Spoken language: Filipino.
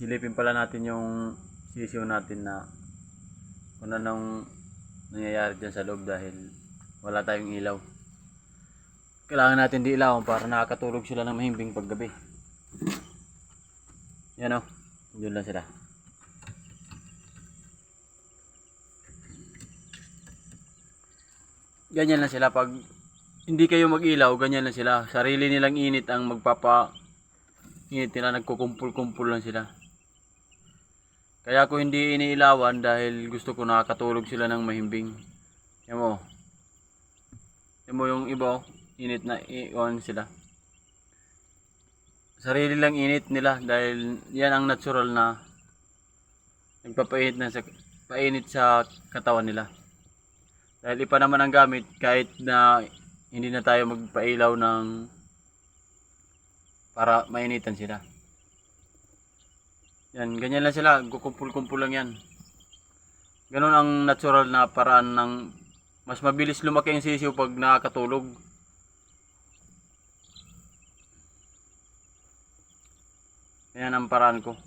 silipin pala natin yung sisiyo natin na kung anong nangyayari dyan sa loob dahil wala tayong ilaw. Kailangan natin di ilaw para nakakatulog sila ng mahimbing paggabi. Yan o, yun lang sila. Ganyan lang sila pag hindi kayo mag-ilaw, ganyan lang sila. Sarili nilang init ang magpapa init nila, nagkukumpul-kumpul lang sila. Kaya ako hindi iniilawan dahil gusto ko nakakatulog sila ng mahimbing. Yan mo. Yan mo yung iba, init na i-on sila. Sarili lang init nila dahil yan ang natural na nagpapainit na sa painit sa katawan nila. Dahil ipa naman ang gamit kahit na hindi na tayo magpailaw ng para mainitan sila. Yan, ganyan lang sila, kukumpul-kumpul lang yan. Ganon ang natural na paraan ng mas mabilis lumaki ang sisiw pag nakakatulog. Yan ang paraan ko.